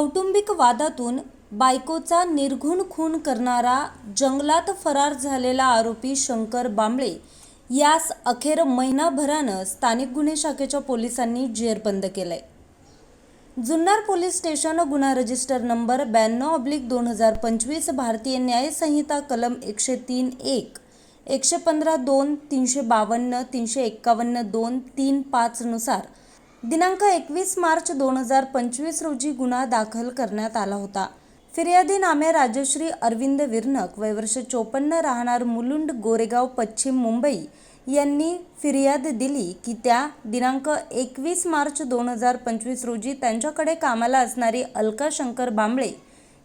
कौटुंबिक वादातून बायकोचा निर्घुण खून करणारा जंगलात फरार झालेला आरोपी शंकर बांबळे यास अखेर महिनाभरानं स्थानिक गुन्हे शाखेच्या पोलिसांनी जेरबंद केलंय. जुन्नर पोलीस स्टेशन गुन्हा रजिस्टर नंबर ब्याण्णव अब्लिक दोन हजार पंचवीस भारतीय न्यायसंहिता कलम एकशे तीन एक एकशे पंधरा दोन तीनशे बावन्न तीनशे एक्कावन्न दोन तीन पाचनुसार दिनांक एकवीस मार्च दोन हजार पंचवीस रोजी गुन्हा दाखल करण्यात आला होता. फिर्यादी नामे राजश्री अरविंद विर्नक वयवर्ष चोपन्न राहणार मुलुंड गोरेगाव पश्चिम मुंबई यांनी फिर्याद दिली की त्या दिनांक एकवीस मार्च दोन हजार पंचवीस रोजी त्यांच्याकडे कामाला असणारी अलका शंकर बांबळे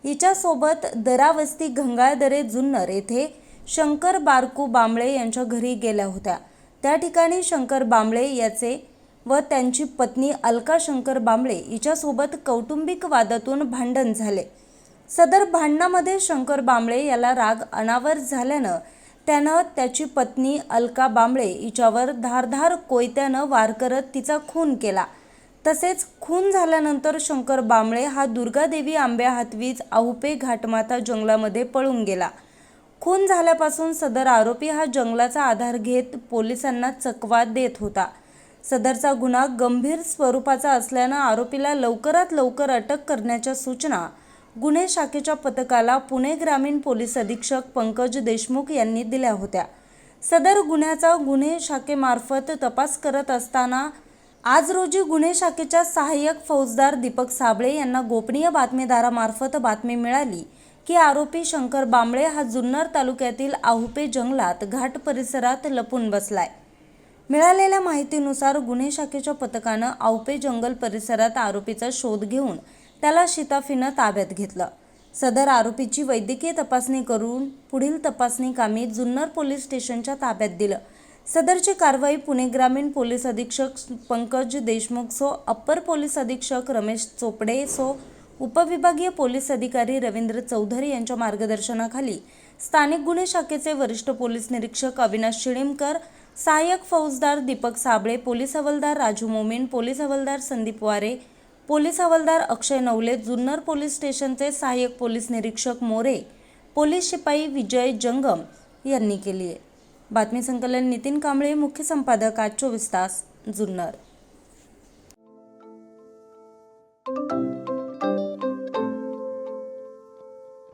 हिच्यासोबत दरावस्ती घंगाळदरे जुन्नर येथे शंकर बारकू बांबळे यांच्या घरी गेल्या होत्या. त्या ठिकाणी शंकर बांबळे याचे व त्यांची पत्नी अलका शंकर बांबळे हिच्यासोबत कौटुंबिक वादातून भांडण झाले. सदर भांडणामध्ये शंकर बांबळे याला राग अनावर झाल्यानं त्यानं त्याची पत्नी अलका बांबळे हिच्यावर धारधार कोयत्यानं वार करत तिचा खून केला. तसेच खून झाल्यानंतर शंकर बांबळे हा दुर्गादेवी आंब्या हातवीज आहुपे घाटमाता जंगलामध्ये पळून गेला. खून झाल्यापासून सदर आरोपी हा जंगलाचा आधार घेत पोलिसांना चकवा देत होता. सदरचा गुन्हा गंभीर स्वरूपाचा असल्यानं आरोपीला लवकरात लवकर अटक करण्याच्या सूचना गुन्हे शाखेच्या पथकाला पुणे ग्रामीण पोलीस अधीक्षक पंकज देशमुख यांनी दिल्या होत्या. सदर गुन्ह्याचा गुन्हे शाखेमार्फत तपास करत असताना आज रोजी गुन्हे शाखेच्या सहाय्यक फौजदार दीपक साबळे यांना गोपनीय बातमीदारामार्फत बातमी मिळाली की आरोपी शंकर बांबळे हा जुन्नर तालुक्यातील आहुपे जंगलात घाट परिसरात लपून बसलाय. मिळालेल्या माहितीनुसार गुन्हे शाखेच्या पथकानं आवपे जंगल परिसरात आरोपीचा शोध घेऊन त्याला शिताफीनं ताब्यात घेतलं. सदर आरोपीची वैद्यकीय तपासणी करून पुढील तपासणी कामी जुन्नर पोलीस स्टेशनच्या ताब्यात दिलं. सदरची कारवाई पुणे ग्रामीण पोलीस अधीक्षक पंकज देशमुख सो अप्पर पोलीस अधीक्षक रमेश चोपडे सो उपविभागीय पोलीस अधिकारी रवींद्र चौधरी यांच्या मार्गदर्शनाखाली स्थानिक गुन्हे शाखेचे वरिष्ठ पोलीस निरीक्षक अविनाश शिळीमकर सहाय्यक फौजदार दीपक साबळे पोलीस हवालदार राजू मोमीन पोलीस हवालदार संदीप वारे पोलीस हवालदार अक्षय नवले जुन्नर पोलीस स्टेशनचे सहाय्यक पोलीस निरीक्षक मोरे पोलीस शिपाई विजय जंगम यांनी केली आहे. बातमी संकलन नितीन कांबळे मुख्य संपादक आज चोवीस तास जुन्नर.